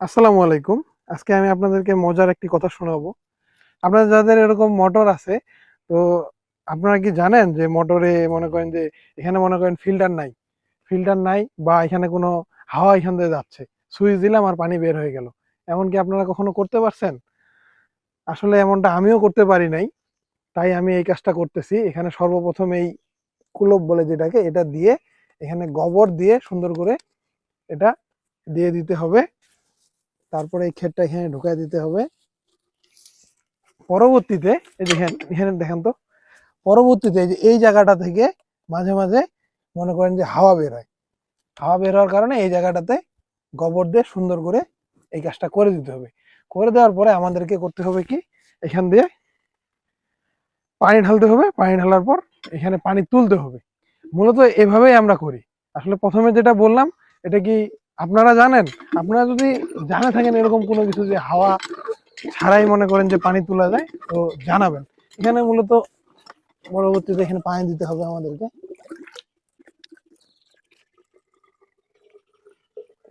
আসসালামু আলাইকুম। আজকে আমি আপনাদেরকে মজার একটি কথা শোনাবো। আপনাদের যাদের এরকম মোটর আছে, তো আপনারা কি জানেন যে মোটরে মনে করেন যে এখানে মনে করেন ফিল্টার নাই। ফিল্টার নাই বা এখানে কোনো হাওয়া এখান থেকে যাচ্ছে। সুইচ দিলাম আর পানি বের হয়ে গেল। এমন কি আপনারা কখনো করতে পারছেন? আসলে এমনটা আমিও করতে পারি নাই। তাই আমি এই কাজটা করতেছি। এখানে সর্বপ্রথম এই কুলব বলে যেটাকে, এটা দিয়ে এখানে গোবর দিয়ে সুন্দর করে এটা দিয়ে দিতে হবে। তারপরে এই ক্ষেতটা এখানে ঢুকাই দিতে হবে। পরবর্তীতে এই দেখেন এখানে দেখেন তো, পরবর্তীতে এই যে এই জায়গাটা থেকে মাঝে মাঝে মনে করেন যে হাওয়া বের হয়। হাওয়া বের হওয়ার কারণে এই জায়গাটাতে গোবর দিয়ে সুন্দর করে এই কাজটা করে দিতে হবে। করে দেওয়ার পরে আমাদেরকে করতে হবে কি? এখান দিয়ে পানি ঢালতে হবে, পানি ঢালার পর এখানে পানি তুলতে হবে। মূলত এভাবেই আমরা করি। আসলে প্রথমে যেটা বললাম, এটা কি আপনারা জানেন? আপনারা যদি জানে থাকেন এরকম কোনো কিছু যে হাওয়া ছাড়াই মনে করেন যে পানি তোলা যায়, তো জানাবেন। এখানে মূলত পরবর্তীতে এখানে পানি দিতে হবে আমাদেরকে।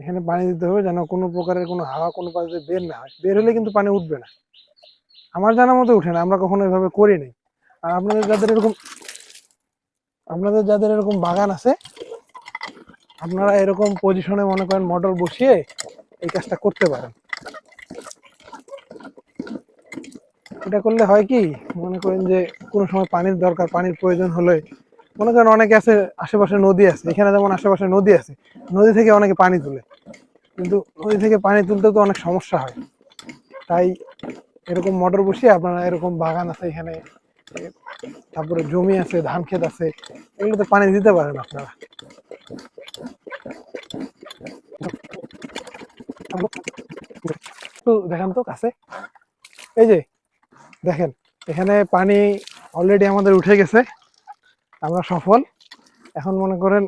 এখানে পানি দিতে হবে যেন কোনো প্রকারের কোনো হাওয়া কোনো পাশে বের না হয়। বের হলে কিন্তু পানি উঠবে না। আমার জানা মতো উঠে না, আমরা কখনো এভাবে করি নাই আর আপনাদের যাদের এরকম, আপনাদের যাদের এরকম বাগান আছে, আপনারা এরকম পজিশনে মনে করেন মোটর বসিয়ে এই কাজটা করতে পারেন। এটা করলে হয় কি, মনে করেন যে কোনো সময় পানির দরকার, পানির প্রয়োজন হলে, মনে করেন অনেকে আছে, আশেপাশে নদী আছে, এখানে যেমন আশেপাশে নদী আছে, নদী থেকে অনেকে পানি তুলে। কিন্তু নদী থেকে পানি তুলতে তো অনেক সমস্যা হয়। তাই এরকম মোটর বসিয়ে আপনারা এরকম বাগান আছে এখানে তারপরে জমি আছে, ধান ক্ষেত আছে এগুলোতে পানি দিতে পারেন আপনারা। দেখান তো কাছে। এই যে, দেখেন, এখানে পানি অলরেডি আমাদের উঠে গেছে। আমরা সফল। এখন মনে করেন,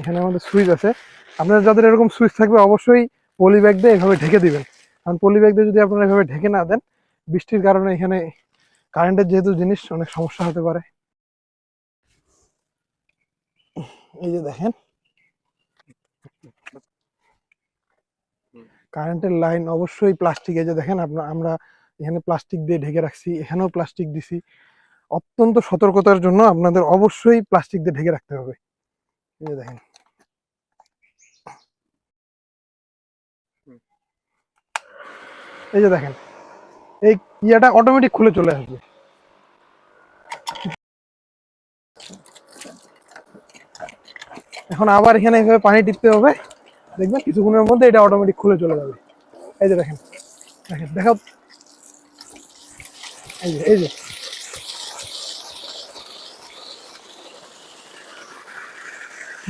এখানে আমাদের সুইচ আছে। আপনাদের যাদের এরকম সুইচ থাকবে, অবশ্যই পলি ব্যাগ দিয়ে এভাবে ঢেকে দিবেন। কারণ পলি ব্যাগ দিয়ে যদি আপনারা এভাবে ঢেকে না দেন বৃষ্টির কারণে এখানে কারেন্টের যেহেতু জিনিস, অনেক সমস্যা হতে পারে। এই যে দেখেন। কারেন্টের লাইন অবশ্যই প্লাস্টিক এই যে দেখেন আপনার আমরা এখানে প্লাস্টিক দিয়ে ঢেকে রাখছি, এখানেও প্লাস্টিক দিছি। অত্যন্ত সতর্কতার জন্য আপনাদের অবশ্যই প্লাস্টিক দিয়ে ঢেকে রাখতে হবে। এই যে দেখেন। এই যে দেখেন। এই ইয়াটা অটোমেটিক খুলে চলে আসবে। এখন আবার এখানে এইভাবে পানি টিপতে হবে। দেখবেন কিছুক্ষণের মধ্যে এটা অটোমেটিক খুলে চলে যাবে। এই যে দেখেন দেখেন, দেখাও। এই যে এই যে।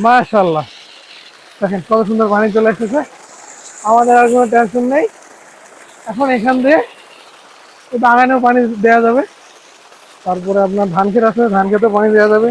মাশাল্লাহ দেখেন কত সুন্দর পানি চলে এসেছে। আমাদের আর কোনো টেনশন নেই। এখন এখান দিয়ে এই বাগানেও পানি দেওয়া যাবে। তারপরে আপনার ধান ক্ষেত আসলে ধান ক্ষেতেও পানি দেওয়া যাবে।